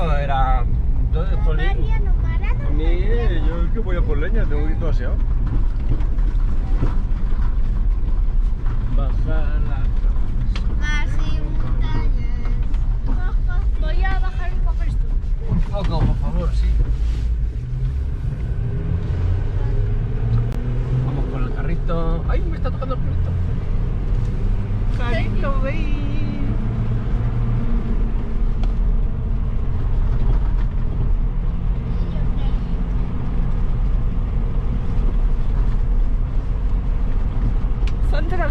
todo era. Entonces, jolín. A mí, yo que voy a por leña, tengo que ir todo aseado. Bajar la. Más y montañas. Voy a bajar un poco esto. Un poco, por favor, sí. Vamos con el carrito. ¡Ay, me está tocando el carrito! Carito, ve.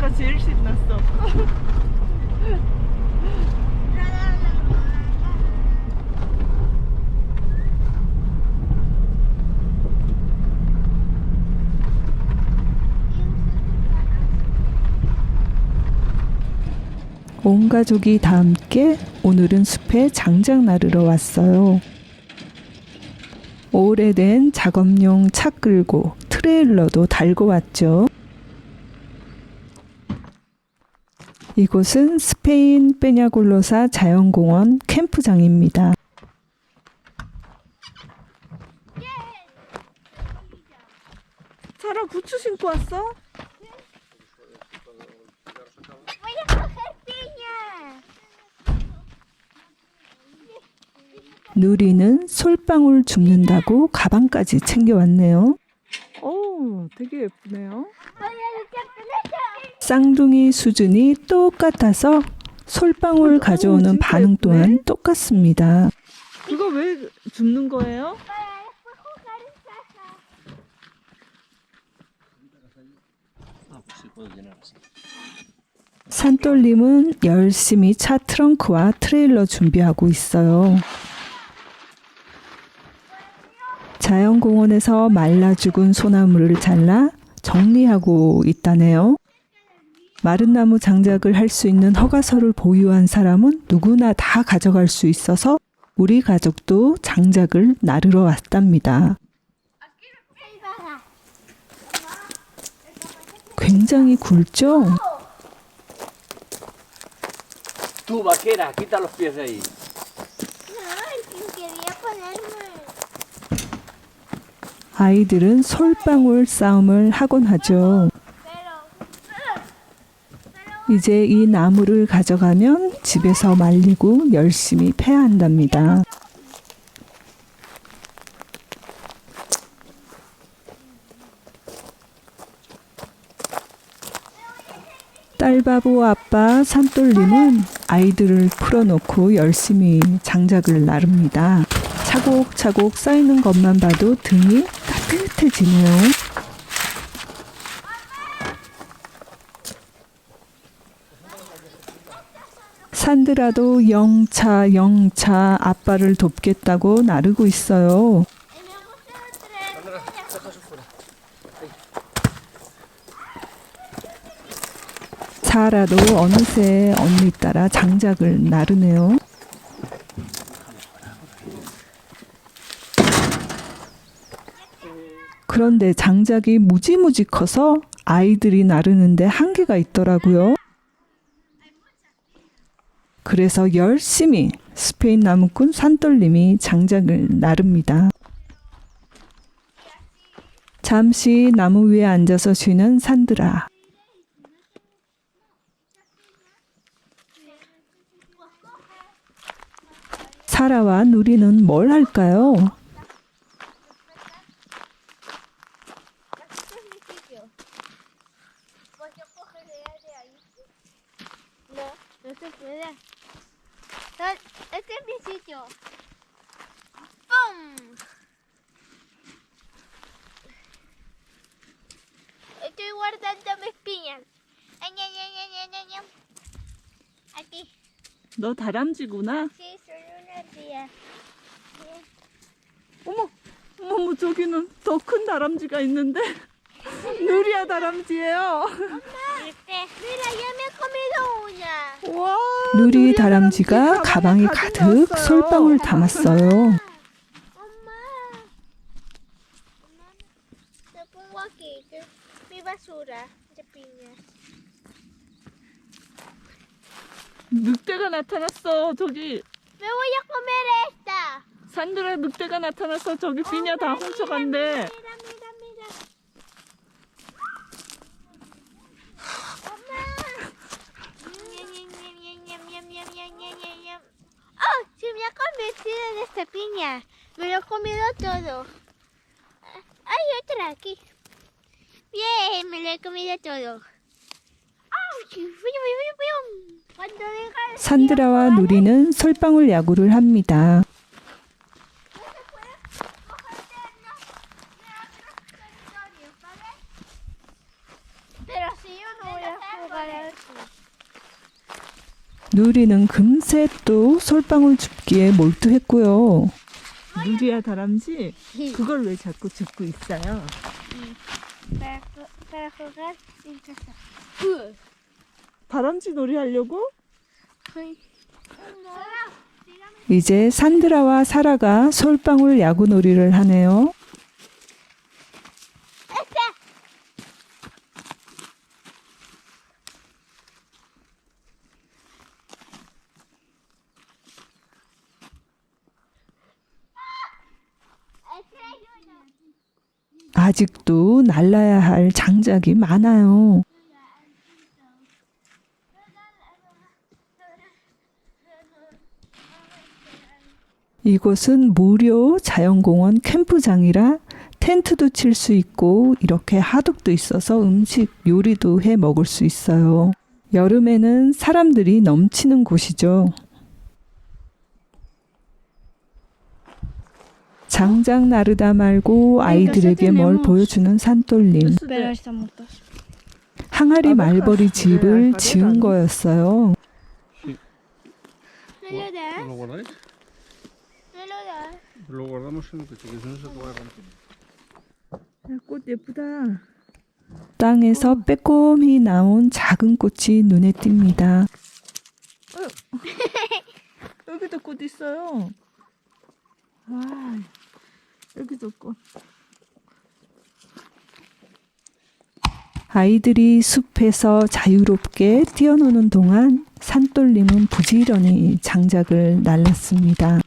산드라가 제일 신났어. 온 가족이 다 함께 오늘은 숲에 장작 나르러 왔어요. 오래된 작업용 차 끌고 트레일러도 달고 왔죠. 이곳은 스페인 페냐골로사 자연공원 캠프장입니다. 사라 부츠 신고 왔어? 누리는 솔방울 줍는다고 가방까지 챙겨왔네요. 오, 되게 예쁘네요. 쌍둥이 수준이 똑같아서 솔방울 가져오는 반응 또한. 똑같습니다. 그거 왜 줍는 거예요? 산돌림은 열심히 차 트렁크와 트레일러 준비하고 있어요. 자연공원에서 말라 죽은 소나무를 잘라 정리하고 있다네요. 마른 나무 장작을 할 수 있는 허가서를 보유한 사람은 누구나 다 가져갈 수 있어서 우리 가족도 장작을 나르러 왔답니다. 굉장히 굵죠? Tú, vaquera, quita los pies de ahí. No, el que quería ponerme. 아이들은 솔방울 싸움을 하곤 하죠. 이제 이 나무를 가져가면 집에서 말리고 열심히 패야 한답니다. 딸바보 아빠 산돌림은 아이들을 풀어놓고 열심히 장작을 나릅니다. 차곡차곡 쌓이는 것만 봐도 등이 따뜻해지네요. 산드라도 영차 영차 아빠를 돕겠다고 나르고 있어요. 사라도 어느새 언니 따라 장작을 나르네요. 그런데 장작이 무지무지 커서 아이들이 나르는데 한계가 있더라고요. 그래서 열심히 스페인 나무꾼 산돌림이 장작을 나릅니다. 잠시 나무 위에 앉아서 쉬는 산드라. 사라와 누리는 뭘 할까요? Este es mi sitio. Pues yo cogeré de ahí. No, no se puede. No, Sitio. ¡Pum! Estoy guardando mis piñas. Ay. Aquí. 너 다람쥐구나. Sí, soy una tía. 어머, 어머, 저기는 더 큰 다람쥐가 있는데. 누리야 다람쥐예요. Mira, ya me he comido una. 와. 누리 다람쥐가 가방에 가득. 솔방울 담았어요. 늑대가 나타났어. 저기. 산드라 늑대가 나타나서 저기 비냐 다 훔쳐간대. ¡Oh! Ha convertido en esta piña. Me lo he comido todo. Hay otra aquí. Bien, me lo he comido todo. 산드라와 누리는 솔방울 야구를 합니다. Pero si yo no voy a jugar aquí. 누리는 금세 또 솔방울 줍기에 몰두했고요. 누리야 다람쥐 그걸 왜 자꾸 줍고 있어요? 다람쥐 놀이 하려고? 이제 산드라와 사라가 솔방울 야구 놀이를 하네요. 아직도 날라야 할 장작이 많아요. 이곳은 무료 자연공원 캠프장이라 텐트도 칠 수 있고 이렇게 하둑도 있어서 음식 요리도 해 먹을 수 있어요. 여름에는 사람들이 넘치는 곳이죠. 장작 나르다 말고 아이들에게 뭘 보여주는 산돌림. 항아리 말벌이 집을 네, 지은 거였어요. 꽃 예쁘다. 땅에서 빼꼼히 나온 작은 꽃이 눈에 띕니다. 여기도 꽃 있어요. 와, 여기도 꽃. 아이들이 숲에서 자유롭게 뛰어노는 동안 산돌림은 부지런히 장작을 날랐습니다.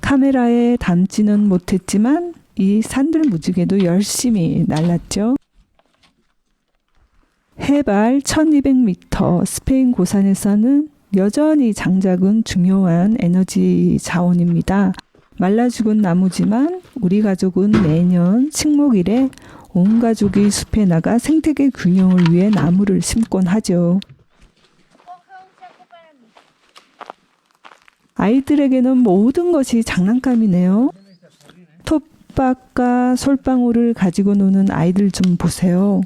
카메라에 담지는 못했지만 이 산들 무지개도 열심히 날랐죠. 해발 1200m 스페인 고산에서는 여전히 장작은 중요한 에너지 자원입니다. 말라 죽은 나무지만 우리 가족은 매년 식목일에 온 가족이 숲에 나가 생태계 균형을 위해 나무를 심곤 하죠. 아이들에게는 모든 것이 장난감이네요. 톱밥과 솔방울을 가지고 노는 아이들 좀 보세요.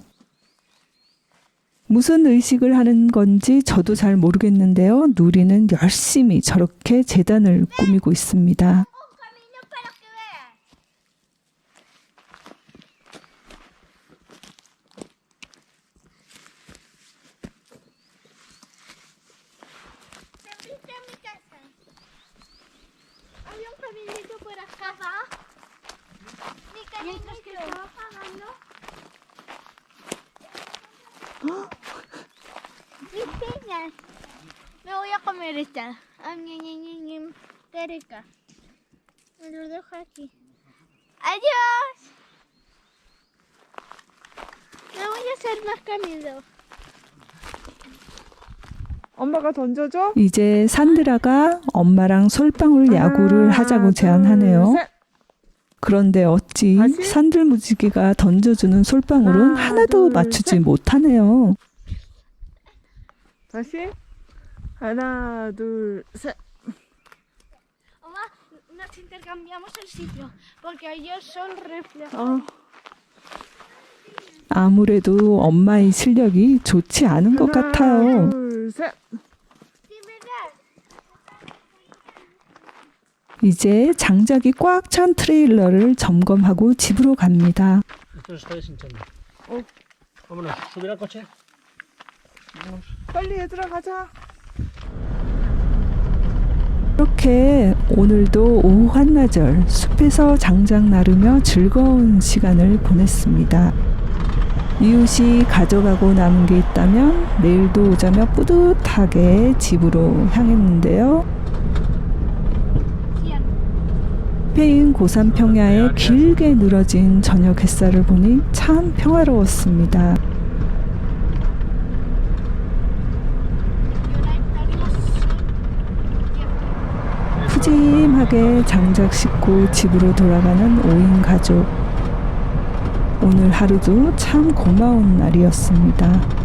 무슨 의식을 하는 건지 저도 잘 모르겠는데요. 누리는 열심히 저렇게 재단을 꾸미고 있습니다. Me voy a comer esta. Ah, ñe, ñe, ñe, ñe. Qué rica. Me lo dejo aquí. ¡Adiós! Me voy a hacer más camino. 엄마가 던져줘? 이제 산드라가 엄마랑 솔방울 야구를 하나, 하자고 둘, 제안하네요. 셋. 그런데 어찌? 산들무지개가 던져주는 솔방울은 하나, 하나도 둘, 맞추지 셋. 못하네요. 다시. 하나, 둘, 셋. Mamá, nos intercambiamos el sitio porque ellos son reflejos. 어, 아무래도 엄마의 실력이 좋지 않은 것 하나, 같아요. 이제 장작이 꽉 찬 트레일러를 점검하고 집으로 갑니다. Esto se está deshinchando. Oh. Vámonos, subir al coche. 빨리 얘들아 가자. 이렇게 오늘도 오후 한나절 숲에서 장작 나르며 즐거운 시간을 보냈습니다. 이웃이 가져가고 남은 게 있다면 내일도 오자며 뿌듯하게 집으로 향했는데요. 스페인 고산 평야에 길게 늘어진 저녁 햇살을 보니 참 평화로웠습니다. 푸짐하게 장작 싣고 집으로 돌아가는 5인 가족. 오늘 하루도 참 고마운 날이었습니다.